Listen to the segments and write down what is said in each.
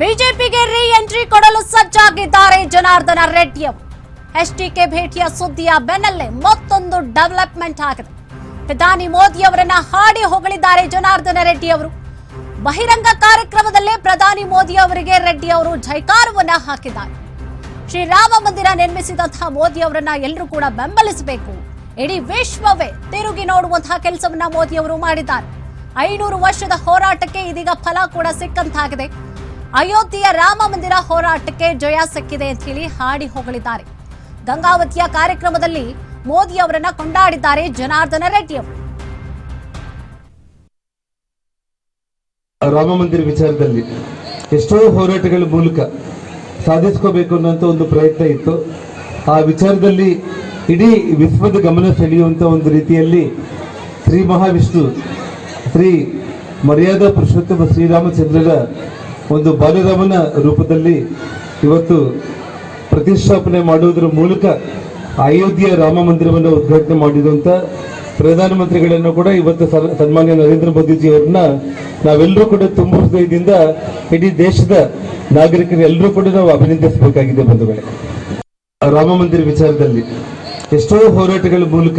ಬಿಜೆಪಿಗೆ ರೀ ಎಂಟ್ರಿ ಕೊಡಲು ಸಜ್ಜಾಗಿದ್ದಾರೆ ಜನಾರ್ದನ ರೆಡ್ಡಿಯವರು. ಕೆ ಭೇಟಿಯ ಸುದ್ದಿಯ ಬೆನ್ನಲ್ಲೇ ಮತ್ತೊಂದು ಡೆವಲಪ್ಮೆಂಟ್ ಆಗಿದೆ. ಪ್ರಧಾನಿ ಮೋದಿ ಅವರನ್ನ ಹಾಡಿ ಹೊಗಳಿದ್ದಾರೆ ಜನಾರ್ದನ ರೆಡ್ಡಿ ಅವರು ಬಹಿರಂಗ ಕಾರ್ಯಕ್ರಮದಲ್ಲೇ ಪ್ರಧಾನಿ ಮೋದಿ ಅವರಿಗೆ ರೆಡ್ಡಿ ಅವರು ಜೈಕಾರವನ್ನ ಹಾಕಿದ್ದಾರೆ. ಶ್ರೀರಾಮ ಮಂದಿರ ನಿರ್ಮಿಸಿದಂತಹ ಮೋದಿ ಅವರನ್ನ ಎಲ್ಲರೂ ಕೂಡ ಬೆಂಬಲಿಸಬೇಕು. ಇಡೀ ವಿಶ್ವವೇ ತಿರುಗಿ ನೋಡುವಂತಹ ಕೆಲಸವನ್ನ ಮೋದಿ ಅವರು ಮಾಡಿದ್ದಾರೆ. ಐನೂರು ವರ್ಷದ ಹೋರಾಟಕ್ಕೆ ಇದೀಗ ಫಲ ಕೂಡ ಸಿಕ್ಕಂತಾಗಿದೆ. ಅಯೋಧ್ಯೆಯ ರಾಮ ಮಂದಿರ ಹೋರಾಟಕ್ಕೆ ಜಯ ಸಿಕ್ಕಿದೆ ಅಂತ ಹೇಳಿ ಹಾಡಿ ಹೊಗಳಿದ್ದಾರೆ. ಗಂಗಾವತಿಯ ಕಾರ್ಯಕ್ರಮದಲ್ಲಿ ಮೋದಿ ಅವರನ್ನ ಕೊಂಡಾಡಿದ್ದಾರೆ ಜನಾರ್ದನ ರೆಡ್ಡಿ ಅವರು. ರಾಮ ಮಂದಿರ ವಿಚಾರದಲ್ಲಿ ಎಷ್ಟೋ ಹೋರಾಟಗಳ ಮೂಲಕ ಸಾಧಿಸ್ಕೋಬೇಕು ಅನ್ನೋಂಥ ಒಂದು ಪ್ರಯತ್ನ ಇತ್ತು. ಆ ವಿಚಾರದಲ್ಲಿ ಇಡೀ ವಿಶ್ವದ ಗಮನ ಸೆಳೆಯುವಂಥ ಒಂದು ರೀತಿಯಲ್ಲಿ ಶ್ರೀ ಮಹಾವಿಷ್ಣು, ಶ್ರೀ ಮರ್ಯಾದಾ ಪುರುಷೋತ್ತಮ ಶ್ರೀರಾಮಚಂದ್ರರ ಒಂದು ಬಾಲರಾಮನ ರೂಪದಲ್ಲಿ ಇವತ್ತು ಪ್ರತಿಷ್ಠಾಪನೆ ಮಾಡುವುದರ ಮೂಲಕ ಅಯೋಧ್ಯೆಯ ರಾಮ ಮಂದಿರವನ್ನು ಉದ್ಘಾಟನೆ ಮಾಡಿದಂತ ಪ್ರಧಾನಮಂತ್ರಿಗಳನ್ನು ಕೂಡ ಇವತ್ತು ಸನ್ಮಾನ್ಯ ನರೇಂದ್ರ ಮೋದಿಜಿ ಅವರನ್ನ ನಾವೆಲ್ಲರೂ ಕೂಡ ತುಂಬ ಹೃದಯದಿಂದ ಇಡೀ ದೇಶದ ನಾಗರಿಕರು ಎಲ್ಲರೂ ಕೂಡ ನಾವು ಅಭಿನಂದಿಸಬೇಕಾಗಿದೆ ಬಂಧುಗಳೇ. ರಾಮ ಮಂದಿರ ವಿಚಾರದಲ್ಲಿ ಎಷ್ಟೋ ಹೋರಾಟಗಳ ಮೂಲಕ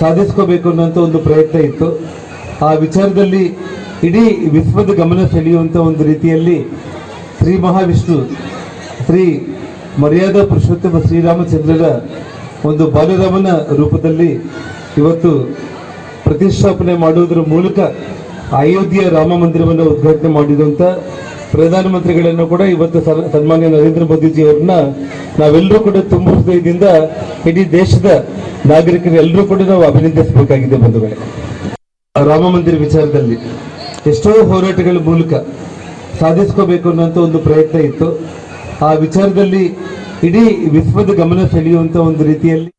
ಸಾಧಿಸ್ಕೋಬೇಕು ಅನ್ನೋಂಥ ಒಂದು ಪ್ರಯತ್ನ ಇತ್ತು. ಆ ವಿಚಾರದಲ್ಲಿ ಇಡೀ ವಿಶ್ವದ ಗಮನ ಸೆಳೆಯುವಂಥ ಒಂದು ರೀತಿಯಲ್ಲಿ ಶ್ರೀ ಮಹಾವಿಷ್ಣು, ಶ್ರೀ ಮರ್ಯಾದಾ ಪುರುಷೋತ್ತಮ ಶ್ರೀರಾಮಚಂದ್ರರ ಒಂದು ಬಾಲರಾಮನ ರೂಪದಲ್ಲಿ ಇವತ್ತು ಪ್ರತಿಷ್ಠಾಪನೆ ಮಾಡುವುದರ ಮೂಲಕ ಅಯೋಧ್ಯೆಯ ರಾಮ ಮಂದಿರವನ್ನು ಉದ್ಘಾಟನೆ ಮಾಡಿದಂತ ಪ್ರಧಾನಮಂತ್ರಿಗಳನ್ನು ಕೂಡ ಇವತ್ತು ಸನ್ಮಾನ್ಯ ನರೇಂದ್ರ ಮೋದಿಜಿ ಅವರನ್ನ ನಾವೆಲ್ಲರೂ ಕೂಡ ತುಂಬ ಹೃದಯದಿಂದ ಇಡೀ ದೇಶದ ನಾಗರಿಕರೆಲ್ಲರೂ ಕೂಡ ನಾವು ಅಭಿನಂದಿಸಬೇಕಾಗಿದೆ ಬಂಧುಗಳೇ. ರಾಮ ಮಂದಿರ ವಿಚಾರದಲ್ಲಿ ಎಷ್ಟೋ ಹೋರಾಟಗಳ ಮೂಲಕ ಸಾಧಿಸ್ಕೋಬೇಕು ಅನ್ನೋಂಥ ಒಂದು ಪ್ರಯತ್ನ ಇತ್ತು. ಆ ವಿಚಾರದಲ್ಲಿ ಇಡೀ ವಿಶ್ವದ ಗಮನ ಸೆಳೆಯುವಂಥ ಒಂದು ರೀತಿಯಲ್ಲಿ